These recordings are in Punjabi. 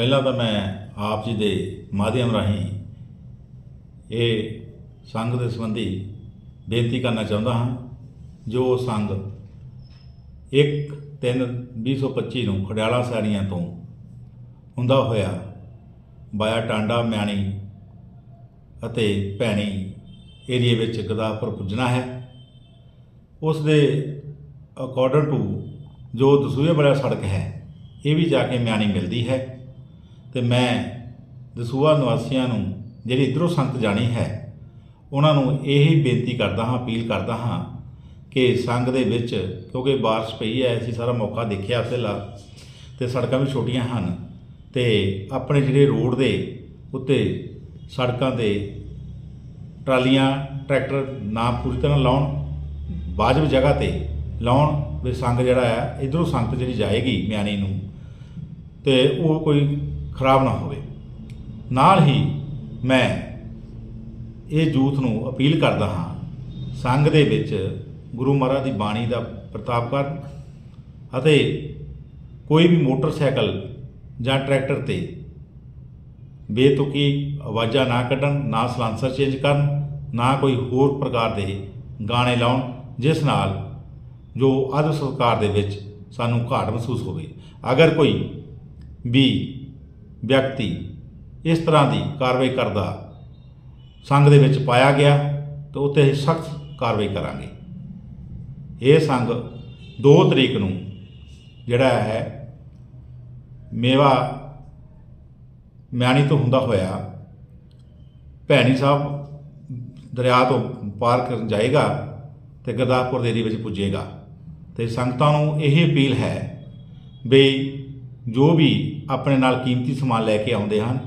ਪਹਿਲਾਂ ਤਾਂ ਮੈਂ ਆਪ ਜੀ ਦੇ ਮਾਧਿਅਮ ਰਾਹੀਂ ਇਹ ਸੰਘ ਦੇ ਸੰਬੰਧੀ ਬੇਨਤੀ ਕਰਨਾ ਚਾਹੁੰਦਾ ਹਾਂ, ਜੋ ਸੰਘ 1 3 2025 ਨੂੰ ਖੜਿਆਲਾ ਸੈਣੀਆਂ ਤੋਂ ਹੁੰਦਾ ਹੋਇਆ ਬਾਇਆ ਟਾਂਡਾ, ਮਿਆਣੀ ਅਤੇ ਭੈਣੀ ਏਰੀਏ ਵਿੱਚ ਗਦਾਪੁਰ ਪੁੱਜਣਾ ਹੈ। ਉਸ ਦੇ ਅਕੋਰਡਿੰਗ ਟੂ ਜੋ ਦਸੂਹੇ ਵਾਲਾ ਸੜਕ ਹੈ, ਇਹ ਵੀ ਜਾ ਕੇ ਮਿਆਣੀ ਮਿਲਦੀ ਹੈ। ਤੇ ਮੈਂ ਦਸੂਹਾ ਨਿਵਾਸੀਆਂ ਨੂੰ, ਜਿਹੜੀ ਇਧਰੋਂ ਸੰਗਤ ਜਾਣੀ ਹੈ, ਉਹਨਾਂ ਨੂੰ ਇਹ ਹੀ ਬੇਨਤੀ ਕਰਦਾ ਹਾਂ, ਅਪੀਲ ਕਰਦਾ ਹਾਂ ਕਿ ਸੰਗ ਦੇ ਵਿੱਚ, ਕਿਉਂਕਿ ਬਾਰਿਸ਼ ਪਈ ਹੈ, ਅਸੀਂ ਸਾਰਾ ਮੌਕਾ ਦੇਖਿਆ ਪਹਿਲਾਂ, ਤੇ ਸੜਕਾਂ ਵੀ ਛੋਟੀਆਂ ਹਨ, ਤੇ ਆਪਣੇ ਜਿਹੜੇ ਰੋਡ ਦੇ ਉੱਤੇ ਸੜਕਾਂ ਦੇ ਟਰਾਲੀਆਂ, ਟਰੈਕਟਰ ਨਾ ਪੂਰੀ ਤਰ੍ਹਾਂ ਲਾਉਣ, ਵਾਜਬ ਜਗ੍ਹਾ ਤੇ ਲਾਉਣ, ਵੀ ਸੰਗ ਜਿਹੜਾ ਆ ਇਧਰੋਂ ਸੰਗਤ ਜਿਹੜੀ ਜਾਏਗੀ ਮਿਆਣੀ ਨੂੰ, ਤੇ ਉਹ ਕੋਈ ਖਰਾਬ ਨਾ ਹੋਵੇ। ਨਾਲ ਹੀ ਮੈਂ ਇਹ ਯੂਥ ਨੂੰ ਅਪੀਲ ਕਰਦਾ ਹਾਂ, ਸੰਘ ਦੇ ਵਿੱਚ ਗੁਰੂ ਮਹਾਰਾਜ ਦੀ ਬਾਣੀ ਦਾ ਪ੍ਰਤਾਪ ਕਰ ਅਤੇ ਕੋਈ ਵੀ ਮੋਟਰਸਾਈਕਲ ਜਾਂ ਟਰੈਕਟਰ ਤੇ ਬੇਤੁਕੀ ਆਵਾਜ਼ਾਂ ਨਾ ਕੱਢਣ, ਨਾ ਸਲਾਂਸਰ ਚੇਂਜ ਕਰਨ, ਨਾ ਕੋਈ ਹੋਰ ਪ੍ਰਕਾਰ ਦੇ ਗਾਣੇ ਲਾਉਣ, ਜਿਸ ਨਾਲ ਜੋ ਅਧ ਸਰਕਾਰ ਦੇ ਵਿੱਚ ਸਾਨੂੰ ਘਾਟ ਮਹਿਸੂਸ ਹੋਵੇ। ਅਗਰ ਕੋਈ ਵੀ ਵਿਅਕਤੀ ਇਸ ਤਰ੍ਹਾਂ ਦੀ ਕਾਰਵਾਈ ਕਰਦਾ ਸੰਘ ਦੇ ਵਿੱਚ ਪਾਇਆ ਗਿਆ ਤਾਂ ਉੱਤੇ ਅਸੀਂ ਸਖਤ ਕਾਰਵਾਈ ਕਰਾਂਗੇ। ਇਹ ਸੰਘ 2 ਤਰੀਕ ਨੂੰ ਜਿਹੜਾ ਹੈ ਮੇਵਾ ਮਿਆਣੀ ਤੋਂ ਹੁੰਦਾ ਹੋਇਆ ਭੈਣੀ ਸਾਹਿਬ ਦਰਿਆ ਤੋਂ ਪਾਰ ਕਰਨ ਜਾਏਗਾ ਤੇ ਗਰਦਾਸਪੁਰ ਦੇ ਏਰੀਏ ਵਿੱਚ ਪੁੱਜੇਗਾ। ਤੇ ਸੰਗਤਾਂ ਨੂੰ ਇਹ ਅਪੀਲ ਹੈ ਵੀ ਜੋ ਵੀ ਆਪਣੇ ਨਾਲ ਕੀਮਤੀ ਸਮਾਨ ਲੈ ਕੇ ਆਉਂਦੇ ਹਨ,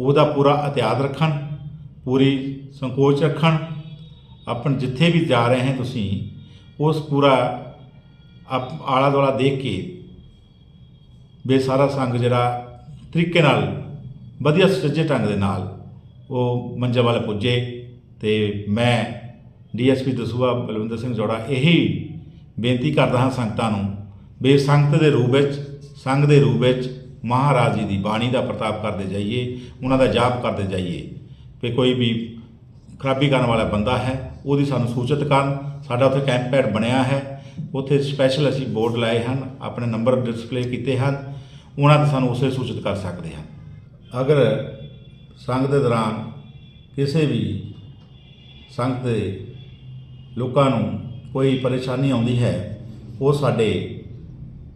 ਉਹਦਾ ਪੂਰਾ ਇਤਿਆਦ ਰੱਖਣ, ਪੂਰੀ ਸੰਕੋਚ ਰੱਖਣ। ਆਪਣ ਜਿੱਥੇ ਵੀ ਜਾ ਰਹੇ ਹੈ ਤੁਸੀਂ, ਉਸ ਪੂਰਾ ਆਪ- ਆਲਾ ਦੁਆਲਾ ਦੇਖ ਕੇ ਵੀ ਸਾਰਾ ਸੰਗ ਜਿਹੜਾ ਤਰੀਕੇ ਨਾਲ, ਵਧੀਆ ਸੁਚੱਜੇ ਢੰਗ ਦੇ ਨਾਲ ਉਹ ਮੰਜ਼ਲ ਵੱਲ ਪੁੱਜੇ ਤੇ ਮੈਂ ਡੀਐਸਪੀ ਦਸੂਆ ਬਲਵਿੰਦਰ ਸਿੰਘ ਜੋੜਾ ਇਹੀ ਬੇਨਤੀ ਕਰਦਾ ਹਾਂ ਸੰਗਤਾਂ ਨੂੰ ਵੀ ਸੰਗਤ ਦੇ ਰੂਪ ਵਿੱਚ ਸੰਘ ਦੇ ਰੂਪ ਵਿੱਚ ਮਹਾਰਾਜ ਜੀ ਦੀ ਬਾਣੀ ਦਾ ਪ੍ਰਤਾਪ ਕਰਦੇ ਜਾਈਏ, ਉਹਨਾਂ ਦਾ ਜਾਪ ਕਰਦੇ ਜਾਈਏ। ਵੀ ਕੋਈ ਵੀ ਖਰਾਬੀ ਕਰਨ ਵਾਲਾ ਬੰਦਾ ਹੈ, ਉਹਦੀ ਸਾਨੂੰ ਸੂਚਿਤ ਕਰਨ। ਸਾਡਾ ਉੱਥੇ ਕੈਂਪ ਪੈਡ ਬਣਿਆ ਹੈ। ਉੱਥੇ ਸਪੈਸ਼ਲ ਅਸੀਂ ਬੋਰਡ ਲਾਏ ਹਨ, ਆਪਣੇ ਨੰਬਰ ਡਿਸਪਲੇ ਕੀਤੇ ਹਨ। ਉਹਨਾਂ ਤੇ ਸਾਨੂੰ ਉਸੇ ਸੂਚਿਤ ਕਰ ਸਕਦੇ ਹਨ। ਅਗਰ ਸੰਘ ਦੇ ਦੌਰਾਨ ਕਿਸੇ ਵੀ ਸੰਘ ਦੇ ਲੋਕਾਂ ਨੂੰ ਕੋਈ ਪਰੇਸ਼ਾਨੀ ਆਉਂਦੀ ਹੈ, ਉਹ ਸਾਡੇ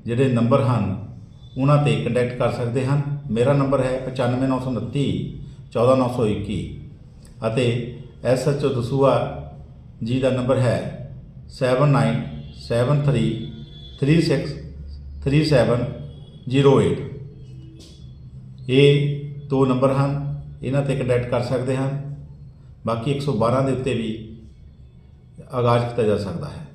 ਜਿਹੜੇ ਨੰਬਰ ਹਨ ਉਹਨਾਂ ਤੇ ਕੰਟੈਕਟ ਕਰ ਸਕਦੇ ਹਨ। ਮੇਰਾ ਨੰਬਰ ਹੈ 95929 14921 ਅਤੇ ਐਸਐਚਓ ਦਸੂਆ ਜੀ ਦਾ ਨੰਬਰ ਹੈ 7973363708 ਇਹ ਦੋ ਨੰਬਰ ਹਨ। ਇਹਨਾਂ ਤੇ ਕੰਟੈਕਟ ਕਰ ਸਕਦੇ ਹਨ। ਬਾਕੀ 112 ਦੇ ਉੱਤੇ ਵੀ ਆਗਾਜ਼ ਕੀਤਾ ਜਾ ਸਕਦਾ ਹੈ।